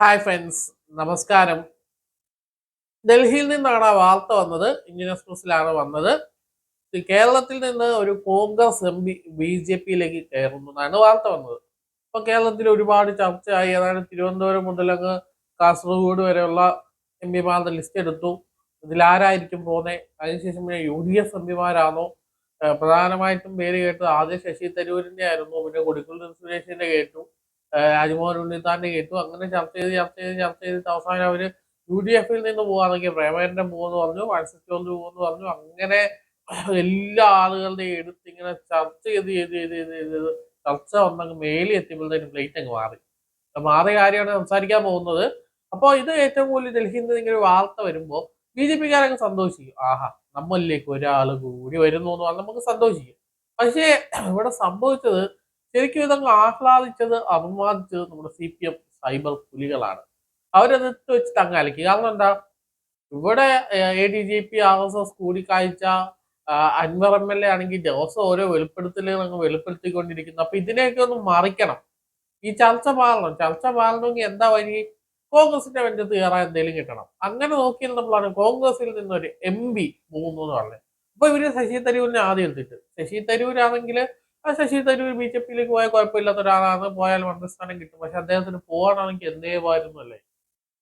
Hi friends നമസ്കാരം. ഡൽഹിയിൽ നിന്നാണ് ആ വാർത്ത വന്നത്. ഇന്ത്യൻ എക്സ്പ്രസിലാണ് വന്നത്. കേരളത്തിൽ നിന്ന് ഒരു Congress M P B J പിയിലേക്ക് കയറുന്നതാണ് വാർത്ത വന്നത്. അപ്പൊ കേരളത്തിൽ ഒരുപാട് ചർച്ചയായി. ഏതാണ്ട് തിരുവനന്തപുരം മുതൽ അങ്ങ് കാസർഗോഡ് വരെയുള്ള എം പിമാരുടെ ലിസ്റ്റ് എടുത്തു. ഇതിലാരായിരിക്കും പോകുന്നത് അതിനുശേഷം പിന്നെ യു ഡി എഫ് എം പിമാരാണോ? പ്രധാനമായിട്ടും പേര് കേട്ടത് ആദ്യം ശശി തരൂരിന്റെ ആയിരുന്നു. പിന്നെ കൊടിക്കുന്നിൽ സുരേഷിന്റെ കേട്ടു. രാജ്മോഹൻ ഉണ്ണിത്താന്റെ കേട്ടു. അങ്ങനെ ചർച്ച ചെയ്ത് ചർച്ച ചെയ്ത് ചർച്ച ചെയ്തിട്ട് അവസാനം അവർ യു ഡി എഫിൽ നിന്ന് പോകാന്നൊക്കെ പ്രേമേന്ദ്രൻ പോകുമെന്ന് പറഞ്ഞു ചോദ്യ പോകുമെന്ന് പറഞ്ഞു. അങ്ങനെ എല്ലാ ആളുകളുടെയും എടുത്ത് ഇങ്ങനെ ചർച്ച ചെയ്ത് ചെയ്ത് ചെയ്ത് ചെയ്ത് ചെയ്ത് ചർച്ച വന്നങ്ങ് മേലി എത്തിയപ്പോഴത്തേനും പ്ലേറ്റ് അങ്ങ് മാറി. മാറിയ കാര്യമാണ് സംസാരിക്കാൻ പോകുന്നത്. അപ്പോൾ ഇത് ഏറ്റവും കൂടുതൽ ഡൽഹിയിൽ നിന്ന് ഇങ്ങനെ വാർത്ത വരുമ്പോൾ ബി ജെ പിക്കാരൊക്കെ സന്തോഷിക്കും. ആഹാ നമ്മളിലേക്ക് ഒരാൾ കൂടി വരുന്നു എന്ന് പറഞ്ഞാൽ നമുക്ക് സന്തോഷിക്കും. പക്ഷേ ഇവിടെ സംഭവിച്ചത് ശരിക്കും ഇതങ്ങ് ആഹ്ലാദിച്ചത് അപമാനിച്ചത് നമ്മുടെ സി പി എം സൈബർ പുലികളാണ്. അവരതിട്ട് വെച്ചിട്ട് അങ്ങ് അലക്കി. കാരണം എന്താ? ഇവിടെ A D G P R S S കൂടിക്കാഴ്ച അൻവർ എം എൽ എ ആണെങ്കിൽ ദിവസം ഓരോ വെളിപ്പെടുത്തലുകൾ അങ്ങ് വെളിപ്പെടുത്തിക്കൊണ്ടിരിക്കുന്നു. അപ്പൊ ഇതിനെയൊക്കെ ഒന്ന് മറിക്കണം. ഈ ചർച്ച മാറണം ചർച്ച മാറണമെങ്കിൽ എന്താ വഴി? കോൺഗ്രസിന്റെ വെഞ്ചത്ത് കയറാൻ എന്തെങ്കിലും കിട്ടണം. അങ്ങനെ നോക്കിയിരുന്നപ്പോഴാണ് കോൺഗ്രസിൽ നിന്നൊരു എം പി പോകുന്നു എന്ന് പറഞ്ഞത്. അപ്പൊ ഇവർ ശശി തരൂരിനെ ആദ്യം എടുത്തിട്ട്. ശശി തരൂരാണെങ്കിൽ ശശി തരൂർ ബി ജെ പിയിലേക്ക് പോയാൽ കുഴപ്പമില്ലാത്ത ഒരാളാണ്. പോയാൽ മന്ത്രിസ്ഥാനം കിട്ടും. പക്ഷെ അദ്ദേഹത്തിന് പോകണമെങ്കിൽ എന്തേ പോയിരുന്നു അല്ലേ?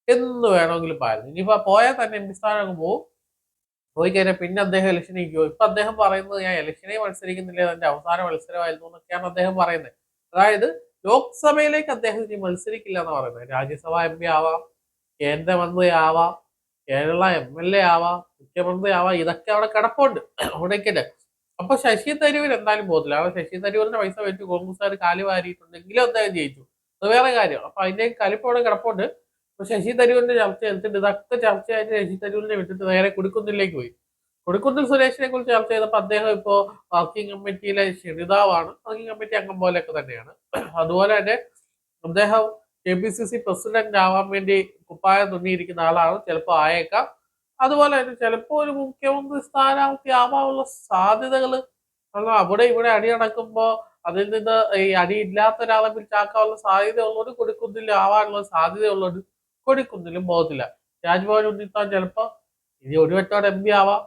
എന്ന് വേണമെങ്കിലും പറയുന്നു ഇനിയിപ്പോ പോയാൽ തന്നെ എം പി സ്ഥാനം പോകും പോയി കഴിഞ്ഞാൽ പിന്നെ അദ്ദേഹം ഇലക്ഷനിലേക്ക് നിൽക്കുമോ ഇപ്പൊ അദ്ദേഹം പറയുന്നത് ഞാൻ ഇലക്ഷനെ മത്സരിക്കുന്നില്ല? എന്റെ അവസാന മത്സരമായിരുന്നു എന്നൊക്കെയാണ് അദ്ദേഹം പറയുന്നത്. അതായത് ലോക്സഭയിലേക്ക് അദ്ദേഹം ഇനി മത്സരിക്കില്ല എന്ന് പറയുന്നത്. രാജ്യസഭ എം പി ആവാം കേന്ദ്രമന്ത്രി ആവാം കേരള എം എൽ എ ആവാം മുഖ്യമന്ത്രി ആവാം. ഇതൊക്കെ അവിടെ കിടപ്പുണ്ട്. അവിടേക്കിട്ട് അപ്പൊ ശശി തരൂർ എന്തായാലും പോകത്തില്ല. അപ്പൊ ശശി തരൂരിന്റെ പൈസ വെച്ച് കോൺഗ്രസ്സുകാർ കാലി വാരിയിട്ടുണ്ടെങ്കിലും എന്തായാലും ജയിച്ചു. അത് വേറെ കാര്യം. അപ്പൊ അതിന്റെ കലിപ്പോടെ കിടപ്പുണ്ട്. അപ്പൊ ശശി തരൂരിന്റെ ചർച്ച എടുത്തിട്ട് ഇതൊക്കെ ചർച്ചയായിട്ട് ശശി തരൂരിനെ വിട്ടിട്ട് നേരെ കൊടുക്കുന്നിലേക്ക് പോയി. കൊടുക്കുന്നിൽ സുരേഷിനെ കുറിച്ച് ചർച്ച ചെയ്തപ്പോൾ അദ്ദേഹം ഇപ്പോ വർക്കിംഗ് കമ്മിറ്റിയിലെ ക്ഷണിതാവാണ് വർക്കിംഗ് കമ്മിറ്റി അംഗം പോലെയൊക്കെ തന്നെയാണ്. അതുപോലെ തന്നെ അദ്ദേഹം K P C C president ആവാൻ വേണ്ടി കുപ്പായം തുന്നിയിരിക്കുന്ന ആളാണ്. ചിലപ്പോൾ ആയേക്കാം. അതുപോലെ തന്നെ ചിലപ്പോൾ ഒരു മുഖ്യമന്ത്രി സ്ഥാനാർത്ഥി ആവാനുള്ള സാധ്യതകൾ അവിടെ ഇവിടെ അടി നടക്കുമ്പോൾ അതിൽ നിന്ന് ഈ അടി ഇല്ലാത്ത ഒരാളെ പിടിച്ചാക്കാനുള്ള സാധ്യത ഉള്ളത് കൊടുക്കുന്നില്ല ആവാനുള്ള സാധ്യതയുള്ളത് കൊടിക്കുന്നിലും പോകത്തില്ല. രാജ്ഭവൻ ഉണ്ണിത്താൻ ചിലപ്പോൾ ഇനി ഒരു എം പി ആവാം.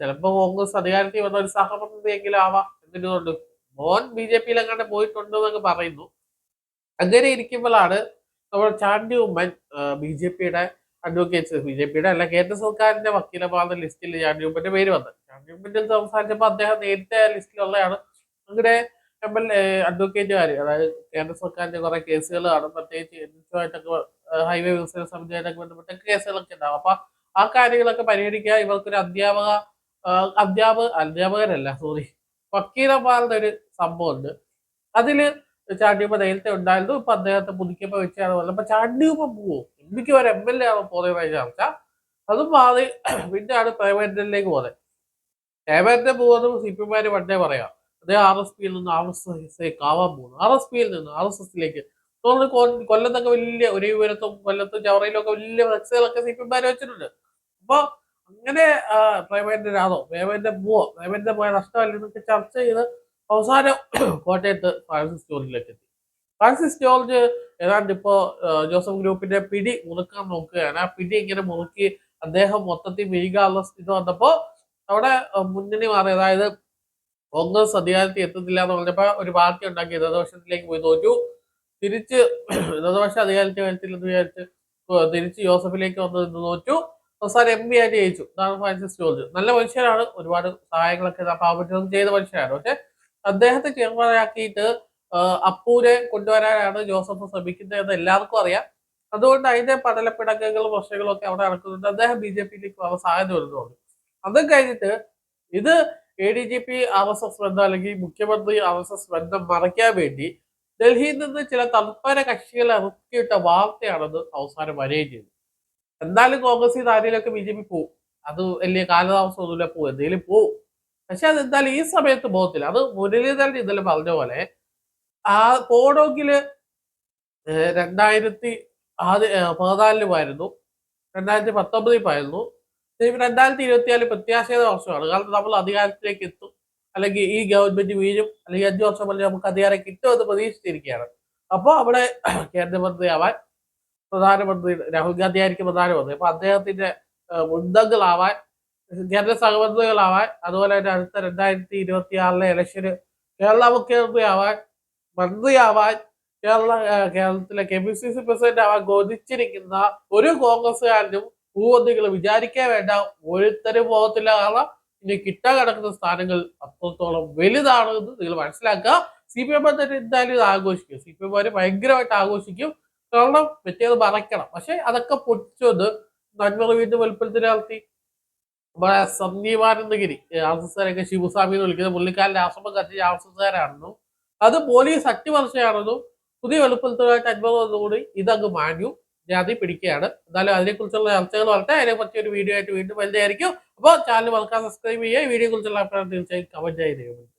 ചിലപ്പോൾ കോൺഗ്രസ് അധികാരത്തിൽ വന്ന ഒരു സഹമന്ത്രിയെങ്കിലും ആവാം എന്നിട്ടുണ്ട് മോൻ ബി ജെ പിയിൽ അങ്ങോട്ട് പോയിട്ടുണ്ട് എന്നൊക്കെ പറയുന്നു. അങ്ങനെ ഇരിക്കുമ്പോഴാണ് നമ്മൾ ചാണ്ടി ഉമ്മൻ ബി ജെ പിയുടെ അഡ്വക്കേറ്റ്സ് ബി ജെ പിയുടെ അല്ല കേന്ദ്ര സർക്കാരിന്റെ വക്കീലപാത ലിസ്റ്റിൽ ഉമ്മന്റെ പേര് വന്നത് ഉമ്മന്റെ സംസാരിച്ചപ്പോൾ അദ്ദേഹം നേരത്തെ ലിസ്റ്റിലുള്ളതാണ് അങ്ങനെ എം എൽ എ അഡ്വക്കേറ്റുകാർ അതായത് കേന്ദ്ര സർക്കാരിന്റെ കുറെ കേസുകൾ കാണും പ്രത്യേകിച്ച് എൻസുമായിട്ടൊക്കെ ഹൈവേ വികസന സമിതിയായിട്ടൊക്കെ ബന്ധപ്പെട്ട കേസുകളൊക്കെ ഉണ്ടാവും. അപ്പൊ ആ കാര്യങ്ങളൊക്കെ പരിഹരിക്കാൻ ഇവർക്കൊരു അധ്യാപക ആ, അധ്യാപക അധ്യാപകരല്ല സോറി വക്കീലന്മാരുടെ ഒരു സംഭവമുണ്ട്. അതിൽ ചാണ്ടിയപ്പ നേരത്തെ ഉണ്ടായിരുന്നു ഇപ്പൊ അദ്ദേഹത്തെ പുതുക്കിയപ്പോ വെച്ചാണ് പറഞ്ഞത് അപ്പൊ ചാണ്ടിയപ്പ പോവും? എനിക്ക് ഒരു എം എൽ എ ആണ് പോകുന്നത് ചർച്ച അതും മാറി പിന്നെയാണ് പ്രൈവറ്റിലേക്ക് പോകുന്നത്. പ്രൈവറ്റിന് പോകുന്നത് സി പി മാര് പണ്ടേ പറയാം അദ്ദേഹം ആർ എസ് പിയിൽ നിന്ന് ആർ എസ് എസ് ആവാൻ പോകുന്നു. ആർ എസ് പിയിൽ നിന്ന് ആർ എസ് എസിലേക്ക് തോന്നുന്നു കൊല്ലത്തൊക്കെ വലിയ ഒരേ വിവരത്തും കൊല്ലത്തും ചവറയിലൊക്കെ വലിയ ഫ്ലക്സുകളൊക്കെ സി പി മാര് വെച്ചിട്ടുണ്ട്. അപ്പൊ അങ്ങനെ പ്രൈവറ്റിന്റെ ആണോ പ്രൈവറ്റിന്റെ പോവോ പ്രൈവറ്റിന്റെ പോയ നഷ്ടമല്ല എന്നൊക്കെ ചർച്ച ചെയ്ത് അവസാനം കോട്ടയത്ത് ഫ്രാൻസിസ് ജോലിയിലേക്ക് എത്തി. ഫ്രാൻസിസ് ജോർജ് ഏതാണ്ട് ഇപ്പോ ജോസഫ് ഗ്രൂപ്പിന്റെ പിടി മുറുക്കാൻ നോക്കുകയാണ്. ആ പിടി ഇങ്ങനെ മുറുക്കി അദ്ദേഹം മൊത്തത്തിൽ വീഴാനുള്ള സ്ഥിതി വന്നപ്പോ അവിടെ മുന്നണി മാറി. അതായത് കോൺഗ്രസ് അധികാരത്തിൽ എത്തുന്നില്ല എന്ന് പറഞ്ഞപ്പോ ഒരു പാർട്ടി ഉണ്ടാക്കി ഇടതുപക്ഷത്തിലേക്ക് പോയി തോറ്റു. തിരിച്ച് ഇടതുപക്ഷ അധികാരത്തിൽ വരത്തില്ലെന്ന് വിചാരിച്ച് തിരിച്ച് ജോസഫിലേക്ക് വന്ന് തോറ്റു. അവസാനം എം പി ആയിട്ട് ജയിച്ചു. ഇതാണ് ഫ്രാൻസിസ് ജോർജ് നല്ല മനുഷ്യരാണ് ഒരുപാട് സഹായങ്ങളൊക്കെ പാവപ്പെട്ടതും ചെയ്ത മനുഷ്യരാണ് പക്ഷെ അദ്ദേഹത്തെ ചെറുപ്പമാക്കിയിട്ട് അപ്പൂരെ കൊണ്ടുവരാനാണ് ജോസഫ് ശ്രമിക്കുന്നത് എന്ന് എല്ലാവർക്കും അറിയാം. അതുകൊണ്ട് അതിന്റെ പടലപ്പിടക്കങ്ങളും പ്രശ്നങ്ങളും ഒക്കെ അവിടെ നടക്കുന്നുണ്ട്. അദ്ദേഹം ബി ജെ പിയിലേക്ക് പോകാൻ സാധ്യത വരുന്നുണ്ട് അതും കഴിഞ്ഞിട്ട് ഇത് A D G P R S S ബന്ധം അല്ലെങ്കിൽ മുഖ്യമന്ത്രി ആർ എസ് എസ് ബന്ധം മറയ്ക്കാൻ വേണ്ടി ഡൽഹിയിൽ നിന്ന് ചില തൽപര കക്ഷികളെ ഇറക്കിയിട്ട വാർത്തയാണെന്ന് അവസാനം വരികയും ചെയ്തു. എന്തായാലും കോൺഗ്രസ് ഇത് ആരെങ്കിലുമൊക്കെ ബി ജെ പി പോവും. അത് വലിയ കാലതാമസമൊന്നുമില്ല പോവും. എന്തെങ്കിലും പോവും. പക്ഷെ അത് എന്തായാലും ഈ സമയത്ത് പോകത്തില്ല. അത് മുരളീധരൻ ഇന്നലെ പറഞ്ഞ പോലെ ആ പോഡോക്കിൽ രണ്ടായിരത്തി ആദ്യ പതിനാലിലുമായിരുന്നു രണ്ടായിരത്തി ഇനി രണ്ടായിരത്തി ഇരുപത്തിനാല് പ്രത്യാശയുടെ വർഷമാണ്. കാരണം നമ്മൾ അധികാരത്തിലേക്ക് എത്തും. അല്ലെങ്കിൽ ഈ ഗവൺമെന്റ് വീഴും. അല്ലെങ്കിൽ അഞ്ചു വർഷം അല്ലെങ്കിൽ നമുക്ക് അധികാരം കിട്ടുമെന്ന് പ്രതീക്ഷിച്ചിരിക്കുകയാണ്. അപ്പോൾ അവിടെ കേന്ദ്രമന്ത്രിയാവാൻ പ്രധാനമന്ത്രി രാഹുൽ ഗാന്ധി ആയിരിക്കും പ്രധാനമന്ത്രി. അപ്പൊ അദ്ദേഹത്തിന്റെ മുന്തങ്ങളാവാൻ കേന്ദ്ര സഹമന്ത്രികളാവാൻ അതുപോലെ തന്നെ അടുത്ത രണ്ടായിരത്തി ഇരുപത്തി ആറിലെ ഇലക്ഷന് കേരള മുഖ്യമന്ത്രിയാവാൻ മന്ത്രിയാവാൻ കേരള കേരളത്തിലെ K P C C president ആവാൻ കൊതിച്ചിരിക്കുന്ന ഒരു കോൺഗ്രസ്സുകാരനും ഭൂവന്തികൾ വിചാരിക്കാൻ വേണ്ട. ഒരുത്തരും പോകത്തില്ല കാരണം ഇനി കിട്ടാൻ കിടക്കുന്ന സ്ഥാനങ്ങൾ അത്രത്തോളം വലുതാണ് എന്ന് നിങ്ങൾ മനസ്സിലാക്കുക. സി പി എം തന്നെ എന്തായാലും ഇത് ആഘോഷിക്കും. സി പി എം ഭയങ്കരമായിട്ട് ആഘോഷിക്കും. കാരണം മറ്റേത് മറയ്ക്കണം. പക്ഷെ അതൊക്കെ പൊട്ടിച്ചത് നന്മ വീണ്ടും വെളുപ്പത്തിന് നടത്തി. നമ്മുടെ സന്ദീപാനന്ദഗിരി ആർ എസ് എസ്കാരൊക്കെ ശിവസ്വാമി എന്ന് വിളിക്കുന്നത് പുള്ളിക്കാരന്റെ ആശ്രമം കത്തിച്ച ആർ എസ് എസ്കാരാണെന്നും അത് പോലീസ് അട്ടിമറിച്ചാണെന്നും പുതിയ വെളുപ്പത്തിനായിട്ട് അനുഭവം വന്നുകൂടി ഇതങ്ങ് മാഞ്ഞു. ജാതി പിടിക്കുകയാണ്. എന്നാലും അതിനെക്കുറിച്ചുള്ള ചർച്ചകൾ വരട്ടെ. അതിനെപ്പറ്റി ഒരു വീഡിയോ ആയിട്ട് വീണ്ടും വലുതായിരിക്കും അപ്പോൾ ചാനൽ മറക്കാൻ സബ്സ്ക്രൈബ് ചെയ്യുക. ഈ വീഡിയോ കുറിച്ചുള്ള അഭിപ്രായം തീർച്ചയായും കമന്റ് ചെയ്ത്